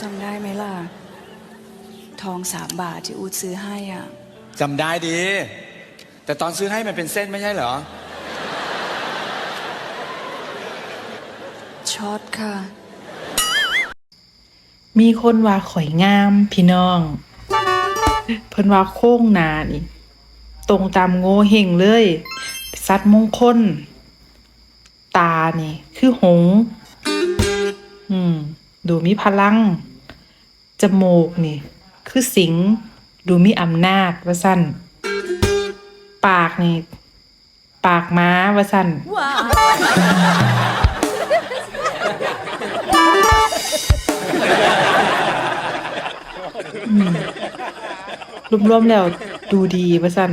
จำได้ไหมล่ะ ทองสามบาทที่อูดซื้อให้อะจำได้ดี แต่ตอนซื้อให้มันเป็นเส้นไม่ใช่เหรอ ช็อตค่ะ มีคนว่าข่อยงามพี่น้อง เพิ่นว่าโค้งหนานี่ ตรงตามโง่เฮงเลยสัตว์มงคล ตานี่ คือหงส์อืม ดูมีพลัง จมูกนี่ คือสิง ดูมีอำนาจว่าสั้น ปากนี่ ปากม้าว่าสั้น รวมๆแล้วดูดีว่าสั้น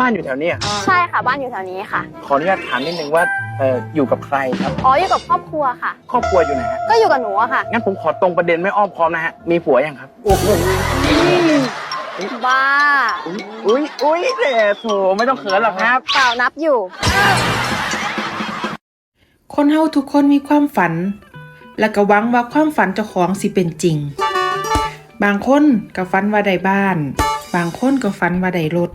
บ้านอยู่แถวเนี้ยใช่ค่ะบ้านอยู่แถวนี้ค่ะ ขออนุญาตถามนิดนึงว่าเอออยู่กับใครครับ อ๋ออยู่กับครอบครัวค่ะ ครอบครัวอยู่ไหนฮะก็อยู่กับหนูอะค่ะ งั้นผมขอตรงประเด็นไม่อ้อมค้อมนะฮะมีผัวยังครับโอ้โหบ้าอุ้ยอุ้ยเด็โถไม่ต้องเขินหรอกครับ เปล่านับอยู่ คนเฮาทุกคนมีความฝัน และก็หวังว่าความฝันเจ้าของสิเป็นจริง บางคนก็ฝันว่าได้บ้าน บางคนก็ฝันว่าได้รถ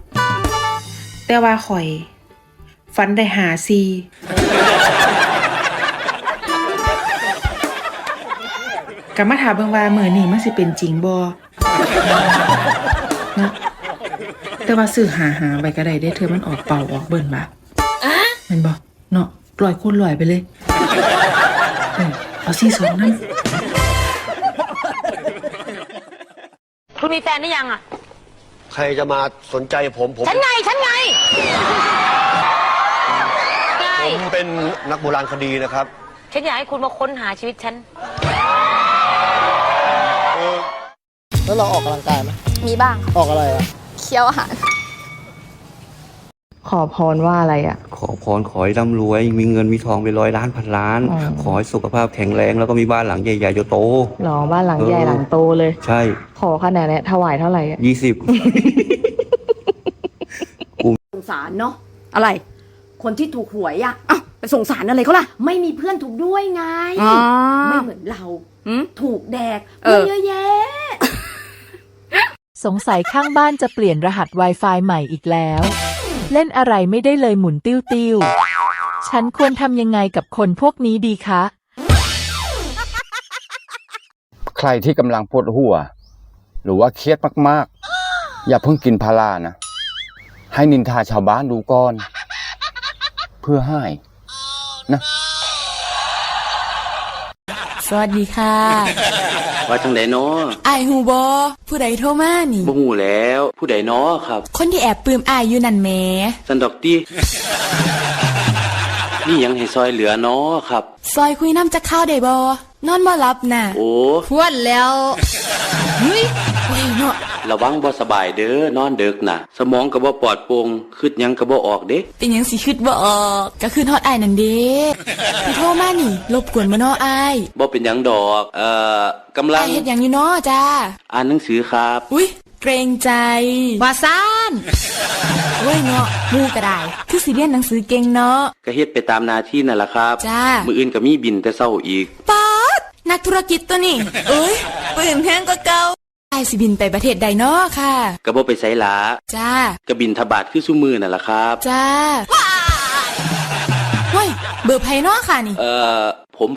แต่ว่าข่อยฝันได้หาซีก็มาถามเบิ่งว่ามือนี้มันสิเป็นจริงบ่เนาะแต่ว่าซื้อหาหาไว้ก็ได้ได้เธอมันออกเป่าออกเบิ่นบ่ะแม่นบ่เนาะปล่อยคนลอยไปเลยเออเอาซีสองนั่นคุณมีแฟนหรือยังอะ ใครจะมาสนใจผมผม ฉันไงฉันไงไงผมเป็นนักโบราณคดีนะครับฉันอยากให้คุณมาค้นหาชีวิตฉัน แล้วเราออกกำลังกายไหมมีบ้างค่ะออกอะไรอะเคี้ยวอาหาร ขอพรว่าอะไรอะ ขอพรขอให้ร่ำรวย มีเงินมีทองไปร้อยล้านพันล้าน อ๋อ ขอให้สุขภาพแข็งแรงแล้วก็มีบ้านหลังใหญ่ๆโตหรอบ้านหลังใหญ่เออหลังโตเลย ๆใช่ ขอขนาดเนี้ยถวายเท่าไหร่อะ ยี่สิบ สงสารเนาะอะไร คนที่ถูกหวยอะอ้าวไปสงสารอะไรเขาล่ะไม่มีเพื่อนถูกด้วยไงไม่เหมือนเราถูกแดกเพื่อนเยอะแยะ สงสัยข้างบ้านจะเปลี่ยนรหัส Wi-Fi ใหม่อีกแล้ว เล่นอะไรไม่ได้เลยหมุนติ้วติ้วๆฉันควรทำยังไงกับคนพวกนี้ดีคะ ใครที่กำลังปวดหัว หรือว่าเครียดมากๆ อย่าเพิ่งกินพารานะ ให้นินทาชาวบ้านดูก่อน เพื่อให้นะ สวัสดีค่ะ ว่าจังไดเนาะอายฮูบอผู้ใดโทรมานี่บ่หูแล้ว ผู้ใดเนาะครับ คนที่แอบปลื้มอายอยู่นั่นแหมสันดอกตี้นี่ยังให้ซอยเหลือเนาะครับ ซอยคุยน้ำจะเข้าได้บอนอนบ่รับน่ะ โอ้พวดแล้ว เฮ้ยเฮ้ยเนาะระวังบ่สบายเด้อนอนเดึกน่ะ สมองก็บ่ปลอดโปร่งคิดหยังก็บ่ออกเด้เป็นหยังสิคิดบ่ออกก็คือฮอดอายนั่นเด้ที่โทรมานี่รบกวนบ่เนาะอายบ่เป็นหยังดอก เอ่อกำลัอางยเฮ็ดหยังอยู่เนาะจ้า อ่านหนังสือครับ อุ้ยเกรงใจว่าซ่านเว้ยเนาะหมูก็ได้คือสิเรียนหนังสือเก่งเนาะ ก็เฮ็ดไปตามหน้าที่นั่นล่ะครับ จ้ามื้ออื่นก็มีบินแต่เช้าอีกป๊าด นักธุรกิจตัวนี้เอ้ยปืนแพงก็เก่าไอายสิบินไปประเทศใดเนาะค่ะก็บ่ไปไสหลาจ้าก็บินทบาทคือซุมือนั่นล่ะครับ จ้าเฮ้ยเบอร์ไพเนาะค่ะนี่ เอ่อผม